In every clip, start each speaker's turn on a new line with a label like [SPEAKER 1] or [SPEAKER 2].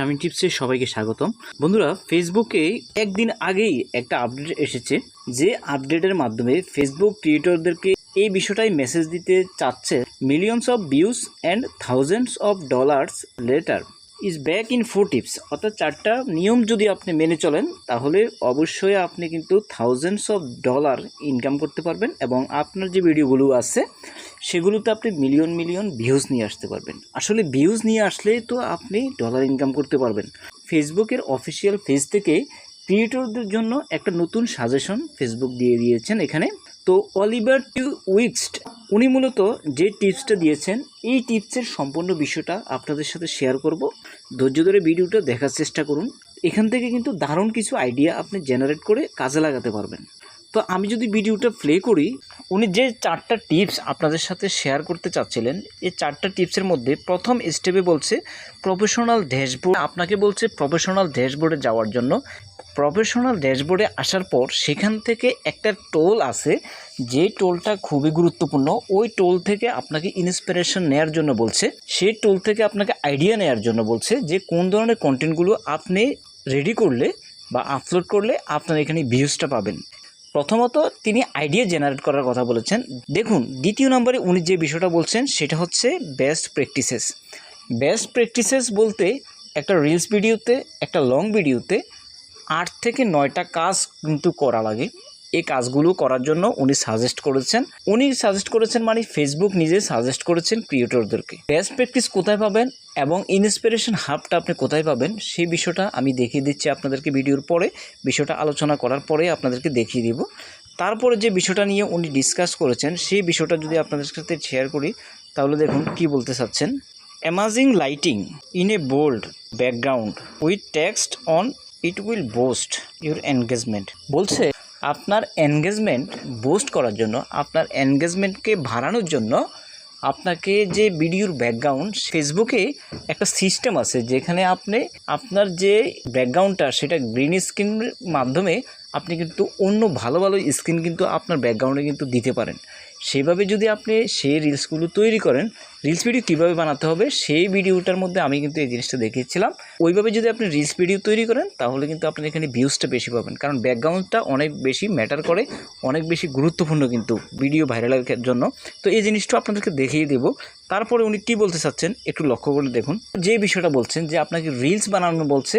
[SPEAKER 1] স্বামী টিপসে সবাইকে স্বাগতম। বন্ধুরা ফেসবুকে একদিন আগেই একটা আপডেট এসেছে যে আপডেটের মাধ্যমে ফেসবুক ক্রিয়েটরদেরকে এই বিষয়টাই মেসেজ দিতে চাচ্ছে millions of views and thousands of dollars later is back in four tips অর্থাৎ চারটা নিয়ম যদি আপনি মেনে চলেন, তাহলে অবশ্যই আপনি কিন্তু থাউজেন্ডস অফ ডলার ইনকাম করতে পারবেন এবং আপনার যে ভিডিওগুলো আছে সেগুলোতে আপনি মিলিয়ন মিলিয়ন ভিউজ নিয়ে আসতে পারবেন। আসলে ভিউজ নিয়ে আসলে তো আপনি ডলার ইনকাম করতে পারবেন। ফেসবুকের অফিসিয়াল পেজ থেকে ক্রিয়েটরদের জন্য একটা নতুন সাজেশন ফেসবুক দিয়ে দিয়েছেন এখানে। তো অলিভার টু উইক্সড উনি মূলত যে টিপসটা দিয়েছেন, এই টিপসের সম্পূর্ণ বিষয়টা আপনাদের সাথে শেয়ার করব। ধৈর্য ধরে ভিডিওটা দেখার চেষ্টা করুন। এখান থেকে কিন্তু দারুণ কিছু আইডিয়া আপনি জেনারেট করে কাজে লাগাতে পারবেন। তো আমি যদি ভিডিওটা প্লে করি, উনি যে চারটা টিপস আপনাদের সাথে শেয়ার করতে চাচ্ছিলেন, এই চারটা টিপসের মধ্যে প্রথম স্টেপে বলছে প্রফেশনাল ড্যাশবোর্ড আপনাকে বলছে প্রফেশনাল ড্যাশবোর্ডে যাওয়ার জন্য। প্রফেশনাল ড্যাশবোর্ডে আসার পর সেখান থেকে একটা টোল আছে, যে টোলটা খুবই গুরুত্বপূর্ণ। ওই টোল থেকে আপনাকে ইন্সপিরেশন নেওয়ার জন্য বলছে। সেই টোল থেকে আপনাকে আইডিয়া নেওয়ার জন্য বলছে যে কোন ধরনের কন্টেন্টগুলো আপনি রেডি করলে বা আপলোড করলে আপনার এখানে ভিউজটা পাবেন। প্রথমত তিনি আইডিয়া জেনারেট করার কথা বলেছেন। দেখুন, দ্বিতীয় নম্বরে উনি যে বিষয়টা বলছেন, সেটা হচ্ছে বেস্ট প্র্যাকটিসেস বেস্ট প্র্যাকটিসেস বলতে একটা রিলস ভিডিওতে একটা লং ভিডিওতে আট থেকে নয়টা কাজ কিন্তু করা লাগে। এই কাজগুলো করার জন্য উনি সাজেস্ট করেছেন। উনি সাজেস্ট করেছেন মানে ফেসবুক নিজে সাজেস্ট করেছেন ক্রিয়েটরদেরকে বেস্ট প্র্যাকটিস কোথায় পাবেন এবং ইন্সপিরেশন হাবটা আপনি কোথায় পাবেন, সেই বিষয়টা আমি দেখিয়ে দিচ্ছি আপনাদেরকে ভিডিওর পরে। বিষয়টা আলোচনা করার পরে আপনাদেরকে দেখিয়ে দিব। তারপরে যে বিষয়টা নিয়ে উনি ডিসকাস করেছেন, সেই বিষয়টা যদি আপনাদের সাথে শেয়ার করি, তাহলে দেখুন কি বলতে চাচ্ছেন। Amazing lighting in a bold background with text on it will boost your engagement বলছে আপনার এনগেজমেন্ট বুস্ট করার জন্য, আপনার এনগেজমেন্টকে বাড়ানোর জন্য আপনাকে যে ভিডিওর ব্যাকগ্রাউন্ড ফেসবুকে একটা সিস্টেম আছে যেখানে আপনি আপনার যে ব্যাকগ্রাউন্ডটা সেটা গ্রিন স্ক্রিনের মাধ্যমে আপনি কিন্তু অন্য ভালো ভালো স্ক্রিন কিন্তু আপনার ব্যাকগ্রাউন্ডে কিন্তু দিতে পারেন। সেইভাবে যদি আপনি সেই রিলসগুলো তৈরি করেন, রিলস ভিডিও কীভাবে বানাতে হবে সেই ভিডিওটার মধ্যে আমি কিন্তু এই জিনিসটা দেখিয়েছিলাম। ওইভাবে যদি আপনি রিলস ভিডিও তৈরি করেন, তাহলে কিন্তু আপনি এখানে ভিউজটা বেশি পাবেন। কারণ ব্যাকগ্রাউন্ডটা অনেক বেশি ম্যাটার করে, অনেক বেশি গুরুত্বপূর্ণ কিন্তু ভিডিও ভাইরালের জন্য। তো এই জিনিসটা আপনাদেরকে দেখিয়ে দেবো। তারপরে উনি কী বলতে চাচ্ছেন, একটু লক্ষ্য করে দেখুন। যে বিষয়টা বলছেন যে আপনাকে রিলস বানানো বলছে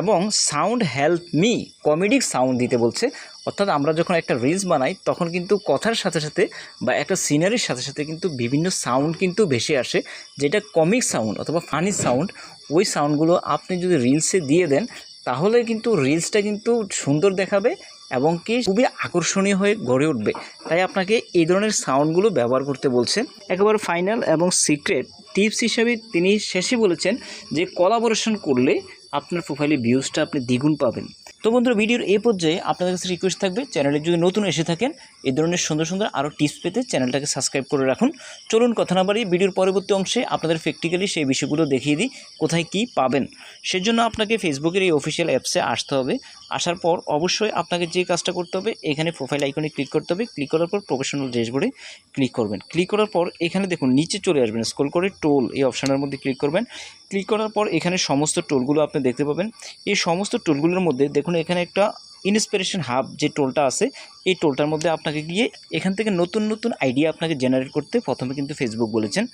[SPEAKER 1] এবং sound help me, comedic sound দিতে বলছে। অর্থাৎ আমরা যখন একটা রিলস বানাই, তখন কিন্তু কথার সাথে সাথে বা একটা সিনারির সাথে সাথে কিন্তু বিভিন্ন সাউন্ড কিন্তু ভেসে আসে, যেটা কমিক সাউন্ড অথবা ফানি সাউন্ড ওই সাউন্ডগুলো আপনি যদি রিলসে দিয়ে দেন, তাহলে কিন্তু রিলসটা কিন্তু সুন্দর দেখাবে এবং কি খুবই আকর্ষণীয় হয়ে গড়ে উঠবে। তাই আপনাকে এই ধরনের সাউন্ডগুলো ব্যবহার করতে বলছেন। একেবারে ফাইনাল এবং সিক্রেট টিপস হিসাবে তিনি শেষে বলেছেন যে কোলাবোরেশন করলে আপনার প্রোফাইলে ভিউজটা আপনি দ্বিগুণ পাবেন। তো বন্ধুরা ভিডিওর এ পর্যায়ে আপনাদের কাছে রিকোয়েস্ট থাকবে চ্যানেলে যদি নতুন এসে থাকেন এই ধরনের সুন্দর সুন্দর আরও টিপস পেতে চ্যানেলটাকে সাবস্ক্রাইব করে রাখুন। চলুন কথা না বাড়িয়ে ভিডিওর পরবর্তী অংশে আপনাদের প্র্যাকটিক্যালি সেই বিষয়গুলো দেখিয়ে দিই, কোথায় কি পাবেন। সেজন্য আপনাকে ফেসবুকের এই অফিসিয়াল অ্যাপসে আসতে হবে। আসার পর অবশ্যই আপনাকে যে কাজটা করতে হবে, এখানে প্রোফাইল আইকনে ক্লিক করতে হবে। ক্লিক করার পর প্রফেশনাল ড্যাশবোর্ডে ক্লিক করবেন। ক্লিক করার পর এখানে দেখুন, নিচে চলে আসবেন। স্ক্রল করে টোল এই অপশানের মধ্যে ক্লিক করবেন। ক্লিক করার পর এখানে সমস্ত টোলগুলো আপনি দেখতে পাবেন। এই সমস্ত টোলগুলোর মধ্যে দেখুন, এখানে একটা ইন্সপিরেশন হাব যে টোলটা আছে, এই টোলটার মধ্যে আপনাকে গিয়ে এখান থেকে নতুন নতুন আইডিয়া আপনাকে জেনারেট করতে প্রথমে কিন্তু ফেসবুক বলেছেন।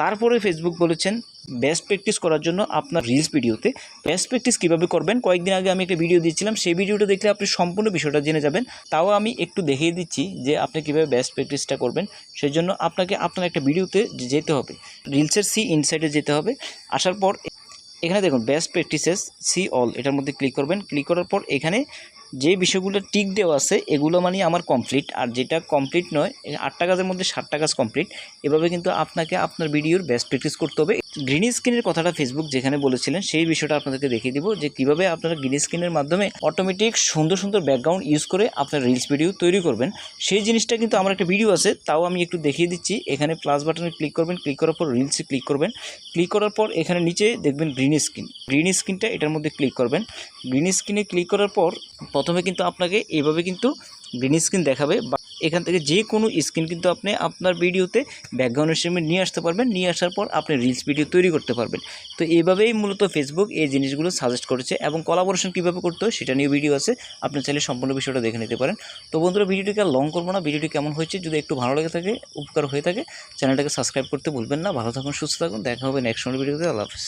[SPEAKER 1] তারপরে ফেসবুক বলেছেন বেস্ট প্র্যাকটিস করার জন্য আপনার রিলস ভিডিওতে বেস্ট প্র্যাকটিস কীভাবে করবেন? কয়েকদিন আগে আমি একটা ভিডিও দিচ্ছিলাম সেই ভিডিওটা দেখলে আপনি সম্পূর্ণ বিষয়টা জেনে যাবেন। তাও আমি একটু দেখিয়ে দিচ্ছি যে আপনি কীভাবে বেস্ট প্র্যাকটিসটা করবেন। সেই জন্য আপনাকে আপনার একটা ভিডিওতে যেতে হবে রিলসের সি ইনসাইডে যেতে হবে। আসার পর এখানে দেখুন বেস্ট প্র্যাকটিসেস সি অল এটার মধ্যে ক্লিক করবেন। ক্লিক করার পর এখানে যে বিষয়গুলো টিক দেওয়া আছে, এগুলো মানে আমার কমপ্লিট আর যেটা কমপ্লিট নয় আটটা কাজের মধ্যে সাতটা কাজ কমপ্লিট এভাবে কিন্তু আপনাকে আপনার ভিডিওর বেস্ট প্র্যাকটিস করতে হবে। গ্রিন স্ক্রিনের কথাটা ফেসবুক যেখানে বলেছিলেন, সেই বিষয়টা আপনাদেরকে দেখিয়ে দিব যে কীভাবে আপনারা গ্রিন স্ক্রিনের মাধ্যমে অটোমেটিক সুন্দর সুন্দর ব্যাকগ্রাউন্ড ইউজ করে আপনার রিলস ভিডিও তৈরি করবেন। সেই জিনিসটা কিন্তু আমার একটা ভিডিও আছে, তাও আমি একটু দেখিয়ে দিচ্ছি। এখানে প্লাস বাটনে ক্লিক করবেন ক্লিক করার পর রিলসে ক্লিক করবেন। ক্লিক করার পর এখানে নিচে দেখবেন গ্রিন স্ক্রিন গ্রিন স্ক্রিনটা এটার মধ্যে ক্লিক করবেন। গ্রিন স্ক্রিনে ক্লিক করার পর প্রথমে কিন্তু আপনাকে এইভাবে কিন্তু গ্রিন স্ক্রিন দেখাবে বা এখান থেকে যে কোনো স্ক্রিন কিন্তু আপনি আপনার ভিডিওতে ব্যাকগ্রাউন্ড হিসেবে নিয়ে আসতে পারবেন। নিয়ে আসার পর আপনি রিলস ভিডিও তৈরি করতে পারবেন। তো এইভাবেই মূলত ফেসবুক এই জিনিসগুলো সাজেস্ট করেছে এবং কোলাবোরেশন কীভাবে করতে হয় সেটা নিয়ে ভিডিও আছে। আপনি চাইলে সম্পূর্ণ বিষয়টা দেখে নিতে পারেন। তো বন্ধুরা ভিডিওটিকে লং করব না। ভিডিওটি কেমন হয়েছে যদি একটু ভালো লেগে থাকে, উপকার হয়ে থাকে চ্যানেলটাকে সাবস্ক্রাইব করতে ভুলবেন না। ভালো থাকুন, সুস্থ থাকুন। দেখা হবে নেক্সট ভিডিওতে আল্লাহ হাফিজ।